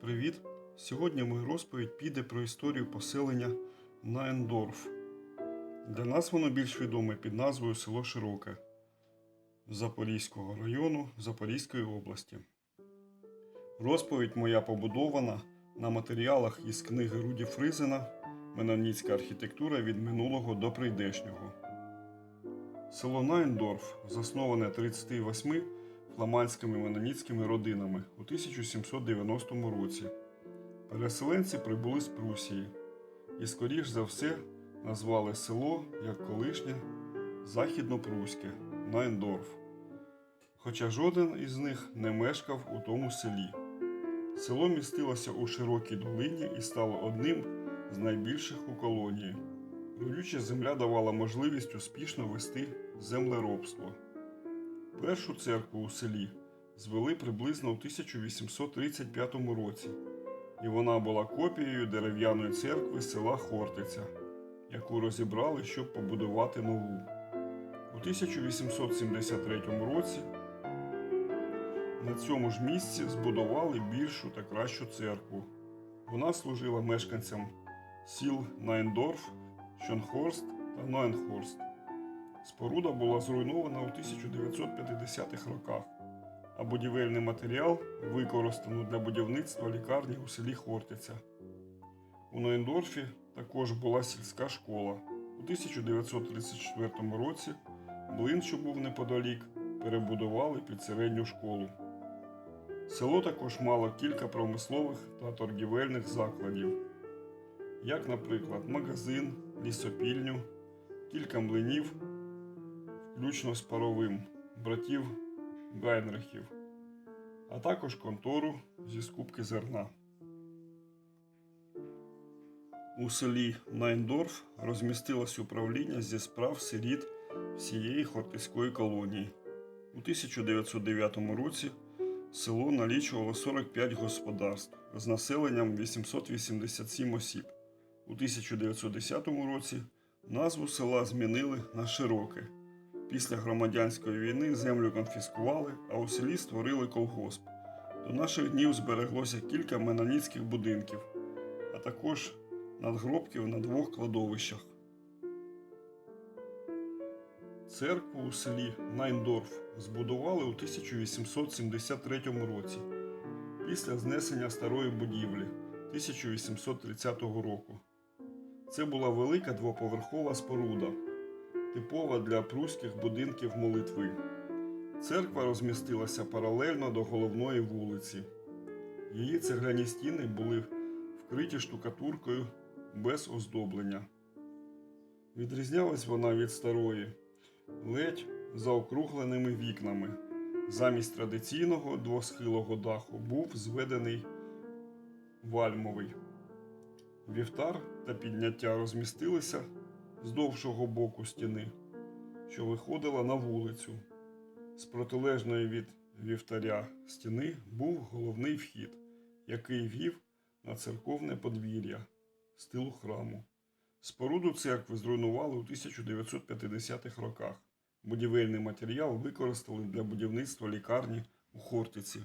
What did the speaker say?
привіт! Сьогодні моя розповідь піде про історію поселення Найндорф. Для нас воно більш відоме під назвою Село Широке Запорізького району Запорізької області. Розповідь моя побудована на матеріалах із книги Руді Фризена Меноніцька архітектура від минулого до прийдешнього. Село Найндорф засноване 38 фламандськими меноніцькими родинами у 1790 році. Переселенці прибули з Прусії і, скоріш за все, назвали село як колишнє Західнопруське Найндорф. Хоча жоден із них не мешкав у тому селі. Село містилося у широкій долині і стало одним з найбільших у колонії. Родюча земля давала можливість успішно вести землеробство. Першу церкву у селі звели приблизно у 1835 році, і вона була копією дерев'яної церкви села Хортиця, яку розібрали, щоб побудувати нову. У 1873 році на цьому ж місці збудували більшу та кращу церкву. Вона служила мешканцям сіл Найндорф, Шонхорст та Нойнхорст. Споруда була зруйнована у 1950-х роках, а будівельний матеріал використано для будівництва лікарні у селі Хортиця. У Нойндорфі також була сільська школа. У 1934 році блин, що був неподалік, перебудували під середню школу. Село також мало кілька промислових та торгівельних закладів, як, наприклад, магазин, лісопільню, кілька млинів, включно з паровим братів Гайнрихів, а також контору зі скупки зерна. У селі Найндорф розмістилось управління зі справ сиріт всієї хортицької колонії. У 1909 році село налічувало 45 господарств з населенням 887 осіб. У 1910 році назву села змінили на Широке. Після громадянської війни землю конфіскували, а у селі створили колгосп. До наших днів збереглося кілька меноніцьких будинків, а також надгробків на двох кладовищах. Церкву у селі Найндорф збудували у 1873 році після знесення старої будівлі 1830 року. Це була велика двоповерхова споруда, типова для пруських будинків молитви. Церква розмістилася паралельно до головної вулиці. Її цегляні стіни були вкриті штукатуркою без оздоблення. Відрізнялась вона від старої, ледь заокругленими вікнами. Замість традиційного двосхилого даху був зведений вальмовий. Вівтар та підняття розмістилися з довшого боку стіни, що виходила на вулицю. З протилежної від вівтаря стіни був головний вхід, який вів на церковне подвір'я з тилу храму. Споруду церкви зруйнували у 1950-х роках. Будівельний матеріал використали для будівництва лікарні у Хортиці.